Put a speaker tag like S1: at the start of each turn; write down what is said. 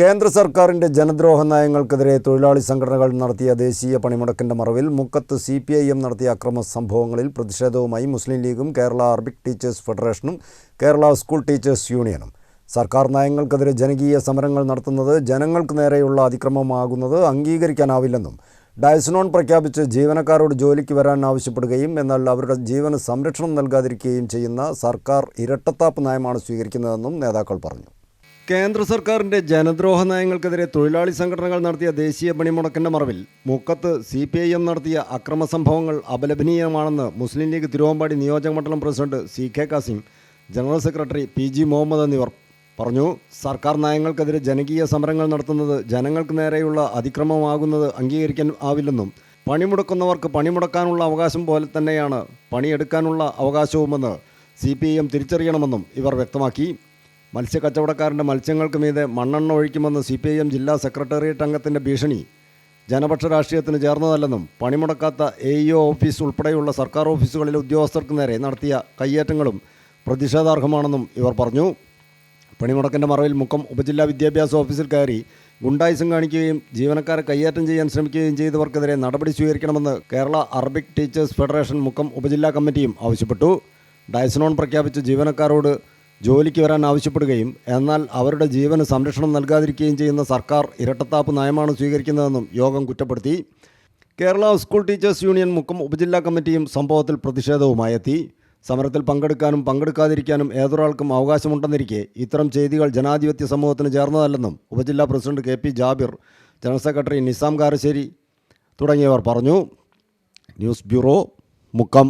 S1: കേന്ദ്ര സർക്കാരിന്റെ ജനദ്രോഹ നയങ്ങൾക്കെതിരെ തൊഴിലാളി സംഘടനകൾ നടത്തിയ ദേശീയ പണിമുടക്കിന്റെ മറവിൽ മുക്കത്ത് സി പി ഐ എം നടത്തിയ അക്രമ സംഭവങ്ങളിൽ പ്രതിഷേധവുമായി മുസ്ലിം ലീഗും കേരള അറബിക് ടീച്ചേഴ്സ് ഫെഡറേഷനും കേരള സ്കൂൾ ടീച്ചേഴ്സ് യൂണിയനും. സർക്കാർ നയങ്ങൾക്കെതിരെ ജനകീയ സമരങ്ങൾ നടത്തുന്നത് ജനങ്ങൾക്ക് നേരെയുള്ള അതിക്രമമാകുന്നത് അംഗീകരിക്കാനാവില്ലെന്നും ഡയസ്നോൺ പ്രഖ്യാപിച്ച് ജീവനക്കാരോട് ജോലിക്ക് വരാൻ ആവശ്യപ്പെടുകയും എന്നാൽ അവരുടെ ജീവന് സംരക്ഷണം നൽകാതിരിക്കുകയും ചെയ്യുന്ന സർക്കാർ ഇരട്ടത്താപ്പ് നയമാണ് സ്വീകരിക്കുന്നതെന്നും നേതാക്കൾ പറഞ്ഞു. കേന്ദ്ര സർക്കാരിന്റെ ജനദ്രോഹ നയങ്ങൾക്കെതിരെ തൊഴിലാളി സംഘടനകൾ നടത്തിയ ദേശീയ പണിമുടക്കിന്റെ മറവിൽ മുക്കത്ത് സി പി ഐ എം നടത്തിയ അക്രമ സംഭവങ്ങൾ അപലപനീയമാണെന്ന് മുസ്ലിം ലീഗ് തിരുവമ്പാടി നിയോജക മണ്ഡലം president C K Kasim general secretary P G Muhammad എന്നിവർ പറഞ്ഞു. സർക്കാർ നയങ്ങൾക്കെതിരെ ജനകീയ സമരങ്ങൾ നടത്തുന്നത് ജനങ്ങൾക്ക് നേരെയുള്ള അതിക്രമമാകുന്നത് അംഗീകരിക്കാൻ ആവില്ലെന്നും പണിമുടക്കുന്നവർക്ക് പണിമുടക്കാനുള്ള അവകാശം പോലെ തന്നെയാണ് പണിയെടുക്കാനുള്ള അവകാശവുമെന്ന് സി പി ഐ എം തിരിച്ചറിയണമെന്നും ഇവർ വ്യക്തമാക്കി. മത്സ്യക്കച്ചവടക്കാരന്റെ മത്സ്യങ്ങൾക്ക് മീതെ മണ്ണെണ്ണ ഒഴിക്കുമെന്ന് സി പി ഐ എം ജില്ലാ സെക്രട്ടേറിയറ്റ് അംഗത്തിന്റെ ഭീഷണി. ജനപക്ഷ രാഷ്ട്രീയത്തിന് ചേർന്നതല്ലെന്നും പണിമുടക്കാത്ത എ ഇ ഒ ഓഫീസ് ഉൾപ്പെടെയുള്ള സർക്കാർ ഓഫീസുകളിലെ ഉദ്യോഗസ്ഥർക്ക് നേരെ നടത്തിയ കയ്യേറ്റങ്ങളും പ്രതിഷേധാർഹമാണെന്നും ഇവർ പറഞ്ഞു. പണിമുടക്കിന്റെ മറവിൽ മുഖം ഉപജില്ലാ വിദ്യാഭ്യാസ ഓഫീസിൽ കയറി ഗുണ്ടായുസം കാണിക്കുകയും ജീവനക്കാരെ കയ്യേറ്റം ചെയ്യാൻ ശ്രമിക്കുകയും ചെയ്തവർക്കെതിരെ നടപടി സ്വീകരിക്കണമെന്ന് Kerala Arabic teachers federation Mukkam ഉപജില്ലാ കമ്മിറ്റിയും ആവശ്യപ്പെട്ടു. ഡയസ്നോൺ പ്രഖ്യാപിച്ച് ജീവനക്കാരോട് ജോലിക്ക് വരാൻ ആവശ്യപ്പെടുകയും എന്നാൽ അവരുടെ ജീവന് സംരക്ഷണം നൽകാതിരിക്കുകയും ചെയ്യുന്ന സർക്കാർ ഇരട്ടത്താപ്പ് നയമാണ് സ്വീകരിക്കുന്നതെന്നും യോഗം കുറ്റപ്പെടുത്തി. Kerala school teachers union Mukkam ഉപജില്ലാ കമ്മിറ്റിയും സംഭവത്തിൽ പ്രതിഷേധവുമായെത്തി. സമരത്തിൽ പങ്കെടുക്കാനും പങ്കെടുക്കാതിരിക്കാനും ഏതൊരാൾക്കും അവകാശമുണ്ടെന്നിരിക്കെ ഇത്തരം ചെയ്തികൾ ജനാധിപത്യ സമൂഹത്തിന് ചേർന്നതല്ലെന്നും ഉപജില്ലാ president K P Jabir general secretary Nizam Karassery തുടങ്ങിയവർ പറഞ്ഞു. News bureau Mukkam.